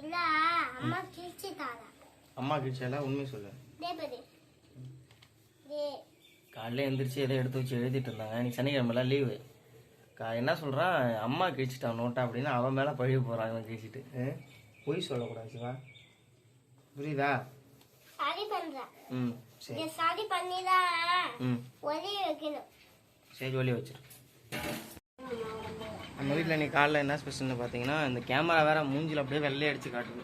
இல்ல அம்மா கிழிச்சிட்டாரா அம்மா கிச்சல உண்மை சொல்லு. காலைல எந்திரிச்சு எதை எடுத்து வச்சு எழுதிட்டு இருந்தாங்க. இன்னைக்கு சனிக்கிழமைலாம் லீவு. கா என்ன சொல்கிறான் அம்மா கிழிச்சிட்டான் நோட்டா அப்படின்னு அவன் மேலே பழி போகிறான் இவன் கிழிச்சிட்டு? பொய் சொல்லக்கூடாது சிவா. புரியுதா? சரி பண்றேன் ம் சரி. இதை சரி ஒலி வைக்கணும். சரி ஒலி வச்சிரு. நம்ம வீட்டில் இன்னைக்கு காலைல என்ன ஸ்பெஷல்னு பார்த்தீங்கன்னா இந்த கேமரா வேற மூஞ்சில அப்படியே வெள்ளையை அடிச்சு காட்டுது.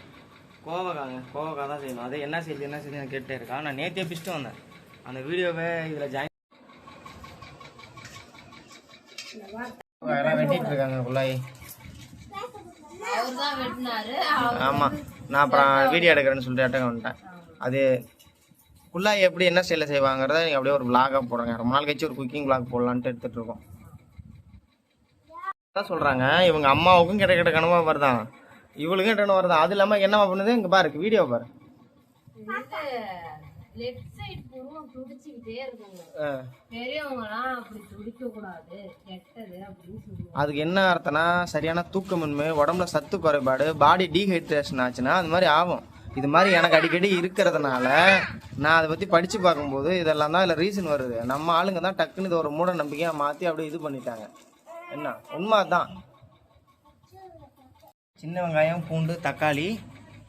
கோவக்காங்க கோவக்கா தான் செய்யணும். அது என்ன செய்யுது என்ன செய்யுது நான் கேட்டே இருக்கா நான் நேற்றே பிடிச்சிட்டு வந்தேன். அந்த வீடியோவை இதில் ஜாயின் யாராவது வெட்டிட்டு இருக்காங்க குள்ளாய் ஆமாம் நான் அப்புறம் வீடியோ எடுக்கிறேன்னு சொல்லிட்டு அட்டங்க வந்துட்டேன் அது குள்ளாய் எப்படி என்ன ஸ்டைலில் செய்வாங்கிறத நீங்கள் அப்படியே ஒரு vlog-ஆ போடுங்க. ரொம்ப நாள் கழிச்சு ஒரு குக்கிங் vlog போடலான்ட்டு எடுத்துகிட்டு இருக்கோம். அதான் சொல்கிறாங்க இவங்க அம்மாவுக்கும் கிட்ட கிட்ட கனவா வருதான். இவளுக்கும் கிட்ட வருதான். அது இல்லாமல் என்னவா பண்ணுது? இங்கே பாரு வீடியோ பாரு. லெஃப்ட் சைடு புருவம் துடிச்சுக்கிட்டே இருக்குங்க. ஆ. பெரியவங்கலாம் அப்படி துடிக்க கூடாது கெட்டது அப்படின்னு சொல்லுவாங்க. அதுக்கு என்ன அர்த்தம்னா சரியான தூக்கமின்மை உடம்புல சத்து குறைபாடு பாடி டீஹைட்ரேஷன் ஆச்சுன்னா அது மாதிரி ஆகும். இது மாதிரி எனக்கு அடிக்கடி இருக்கிறதுனால நான் அதை பற்றி படித்து பார்க்கும்போது இதெல்லாம் தான் இதில் ரீசன் வருது. நம்ம ஆளுங்க தான் டக்குன்னு இது ஒரு மூட நம்பிக்கையாக மாற்றி அப்படியே இது பண்ணிட்டாங்க. என்ன? உண்மை தான் சின்ன வெங்காயம் பூண்டு தக்காளி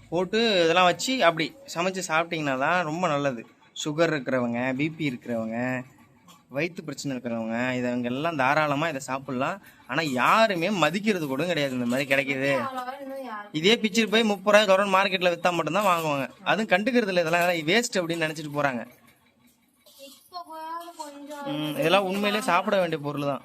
போட்டு இதெல்லாம் வச்சு அப்படி சமைச்சு சாப்பிட்டீங்கன்னா தான் ரொம்ப நல்லது. சுகர் இருக்கிறவங்க பிபி இருக்கிறவங்க வயிற்று பிரச்சனை இருக்கிறவங்க இதவங்க எல்லாம் தாராளமாக இதை சாப்பிட்லாம். ஆனால் யாருமே மதிக்கிறது கூட கிடையாது இந்த மாதிரி கிடைக்கிது. இதே பிச்சுட்டு போய் முப்பது ரூபாய் கவர்மெண்ட் மார்க்கெட்டில் விற்றா மட்டும்தான் வாங்குவாங்க. அதுவும் கண்டுக்கிறது இல்லை இதெல்லாம் வேஸ்ட் அப்படின்னு நினச்சிட்டு போகிறாங்க இதெல்லாம் உண்மையிலே சாப்பிட வேண்டிய பொருள் தான்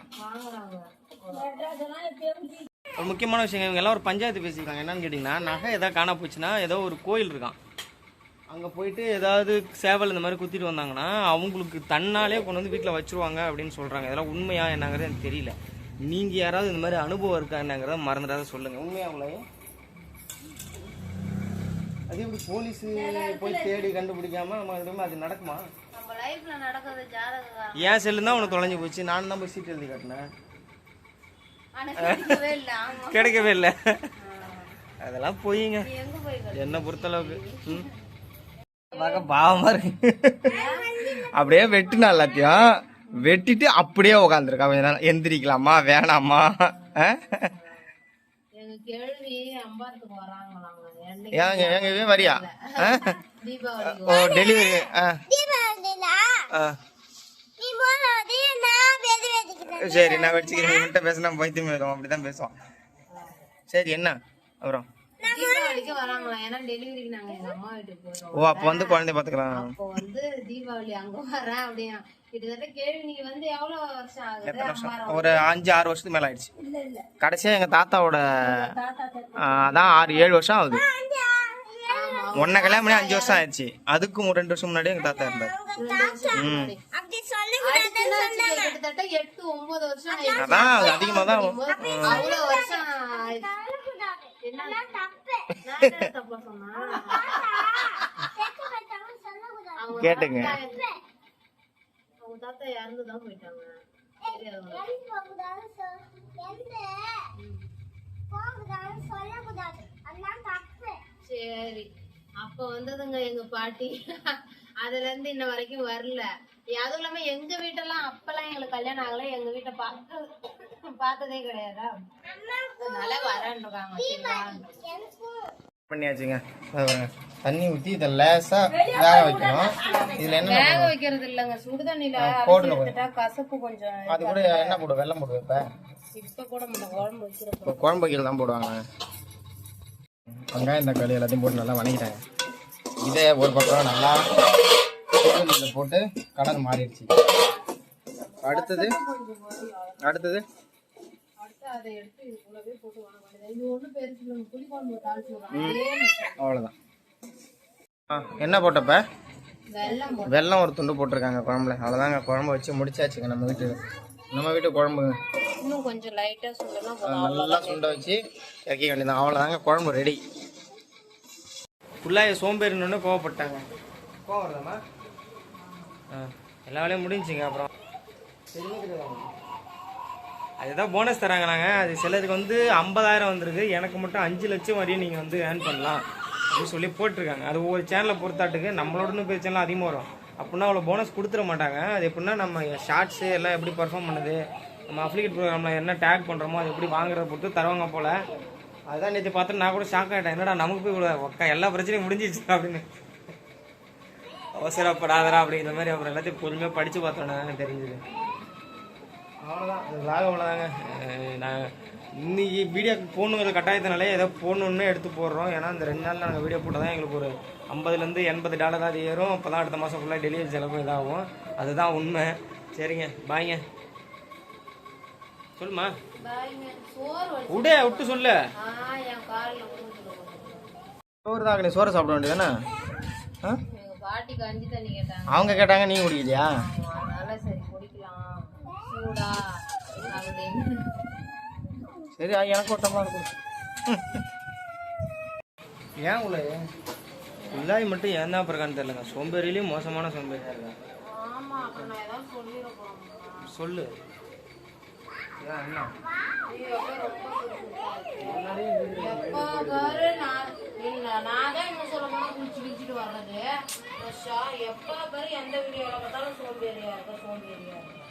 ஒரு முக்கியமான விஷயம் இவங்க எல்லாம் ஒரு பஞ்சாயத்து பேசியிருக்காங்க. என்னன்னு கேட்டிங்கன்னா நகை எதாவது காணா போச்சுன்னா ஏதோ ஒரு கோயில் இருக்கான் அங்கே போயிட்டு ஏதாவது சேவல் இந்த மாதிரி குத்திட்டு வந்தாங்கன்னா அவங்களுக்கு தன்னாலே கொண்டு வந்து வீட்டில் வச்சிருவாங்க அப்படின்னு சொல்கிறாங்க இதெல்லாம் உண்மையா என்னங்கிறது எனக்கு தெரியல. நீங்கள் யாராவது இந்த மாதிரி அனுபவம் இருக்கா என்னங்கிறத மறந்துடாத சொல்லுங்கள் உண்மையா உங்களே அது எப்படி போலீஸ் போய் தேடி கண்டுபிடிக்காம நம்ம திரும்ப அது நடக்குமா? ஏன் செல்லு தான். உனக்கு தொலைஞ்சு போச்சு. நான் தான் போய் சீட் எழுதி காட்டினேன். கிடைக்கவே இல்ல ஆமா. கிடைக்கவே இல்லை. அதெல்லாம் போயிங்க? என்ன பொறுத்தளவுக்கு. ம். பார்க்க பாவமா இருக்கு. அப்படியே வெட்டுனா எல்லாத்தையும். வெட்டிட்டு அப்படியே உட்காந்துருக்கா கொஞ்ச நேரம் எந்திரிக்கலாமா? வேணாமா? ஏங்க ஏங்க வரியா? ஓ டெலிவரி. ஆ. சரி நான் வச்சுக்கிறேன் இவன்கிட்ட பேசினா பைத்தியம் போயிடும். அப்படிதான் பேசுவான். சரி என்ன? அப்புறம்? ஓ அப்போ வந்து குழந்தைய பார்த்துக்கலாம் அப்போ வந்து தீபாவளி அங்க வரேன் அப்படியா கிட்டத்தட்ட கேள்வி நீங்க வந்து எவ்வளவு வருஷம்? ஆகுது ஒரு அஞ்சு ஆறு வருஷத்துக்கு மேல ஆயிடுச்சு. கடைசியா எங்க தாத்தாவோட அதான் ஆறு ஏழு வருஷம் ஆகுது. உன்னை கல்யாணம் பண்ணி அஞ்சு வருஷம் ஆயிடுச்சு. அதுக்கும் ஒரு ரெண்டு வருஷம் முன்னாடி எங்க தாத்தா இருந்தார். கிட்டத்தட்ட எட்டு ஒன்பது வருஷம் ஆயிடுச்சு. அதான் அது அதிகமா தான். அவ்வளவு வருஷம் கேட்டுங்க. தாத்தா அவங்க தாத்தா இறந்துதான் போயிட்டாங்க. சரி. அப்ப வந்ததுங்க எங்க பாட்டி. அதுல இருந்து இன்ன வரைக்கும் வரல. அதுவும் இல்லாம எங்க வீட்டெல்லாம் அப்பெல்லாம் எங்களுக்கு கல்யாணம் ஆகல. எங்க வீட்டை பார்த்து பார்த்ததே கிடையாதா. அதனால வரேன்றாங்க பண்ணியாச்சுங்க. தண்ணி ஊத்தி இதை லேசா வேக வைக்கணும். இதுல என்ன வேக வைக்கிறது இல்லைங்க. சுடுதண்ணில போடணும் எடுத்துட்டா கசப்பு கொஞ்சம் அது கூட என்ன போடு? வெள்ளம் போடு இப்ப. இப்ப கூட நம்ம குழம்பு இப்போ குழம்பு வைக்கல தான் போடுவாங்க. வெங்காயம் தக்காளி எல்லாத்தையும் போட்டு நல்லா வணங்கிட்டாங்க இதே ஒரு பக்கம் நல்லா போட்டு கலர் மாறிடுச்சு. அடுத்தது? அடுத்தது? அவ்வளோதான் என்ன போட்டப்ப? வெல்லம் ஒரு துண்டு போட்டிருக்காங்க குழம்புல. அவ்வளோதாங்க குழம்பு வச்சு முடிச்சாச்சுங்க நம்ம வீட்டு. நம்ம வீட்டு குழம்பு. இன்னும் கொஞ்சம் லைட்டா சொல்லலாம் நல்லா சுண்ட வச்சு இறக்கி வேண்டியதான் அவ்வளோதாங்க குழம்பு ரெடி ஃபுல்லாக சோம்பேறினு கோவப்பட்டாங்க. கோவம் ஆ எல்லா வேலையும் முடிஞ்சுங்க அப்புறம். அதுதான் போனஸ் தராங்க நாங்கள் அது சிலருக்கு வந்து ஐம்பதாயிரம் வந்திருக்கு. எனக்கு மட்டும் அஞ்சு லட்சம் வரையும் நீங்கள் வந்து ஏர்ன் பண்ணலாம். அப்படின்னு சொல்லி போட்டிருக்காங்க. அது ஒவ்வொரு சேனலை பொறுத்தாட்டுக்கு நம்மளோட போய் சேனல் அதிகமாக வரும். அப்படின்னா அவ்வளோ போனஸ் கொடுத்துட மாட்டாங்க. அது எப்படின்னா நம்ம ஷார்ட்ஸு எல்லாம் எப்படி பர்ஃபார்ம் பண்ணுது? நம்ம அப்ளிகேட் ப்ரோக்ராமில் என்ன டேக் பண்ணுறோமோ அது எப்படி வாங்குறத பொறுத்து தருவாங்க போல். அதுதான் நேற்று பார்த்து நான் கூட ஷாக் ஆகிட்டேன் என்னடா நமக்கு போய் இவ்வளோ ஒக்கா எல்லா பிரச்சனையும் முடிஞ்சிச்சு அப்படின்னு. அவசரப்படாதரா அப்படிங்கிற மாதிரி அப்புறம் எல்லாத்தையும் பொறுமையாக படித்து பார்த்தோன்னாங்க தெரிஞ்சது. அவ்வளோதான் விலாக அவ்வளோதாங்க நாங்கள் இன்றைக்கி இன்னைக்கு வீடியோ போடணுங்கிற கட்டாயத்தினாலே ஏதோ போகணுன்னு எடுத்து போடுறோம். ஏன்னா இந்த ரெண்டு நாளில் நாங்கள் வீடியோ போட்டால் தான் எங்களுக்கு ஒரு ஐம்பதுலேருந்து எண்பது டாலராது ஏறும். அப்போ தான் அடுத்த மாதம் ஃபுல்லாக டெலிவரி செலவு இதாகும். அதுதான் உண்மை. சரிங்க. பாய்ங்க சொல்லுமா. விடு விட்டு சொல்லு. ஆ என் காலில் மூஞ்சில சோறு தான் சோறு சாப்பிட வேண்டியதானே ஆ? எங்க பாட்டி கஞ்சி தண்ணி கேட்டாங்க அவங்க கேட்டாங்க நீ குடிக்கலையா? சரி குடிக்கலாம் சூடா அப்படின்னு சரி ஆ, எனக்கு ஓட்டமாக இருக்கும் ஏன் உள்ள உள்ளாய் மட்டும் ஏன் தான் இருக்கான்னு தெரியலங்க. சோம்பேறிலையும் மோசமான சோம்பேறியா இருக்கா? சொல்லு. எப்ப பாரு எந்த வீடியோல பார்த்தாலும் சோம்பேறியா இருக்க? சோம்பேறியா இருக்க?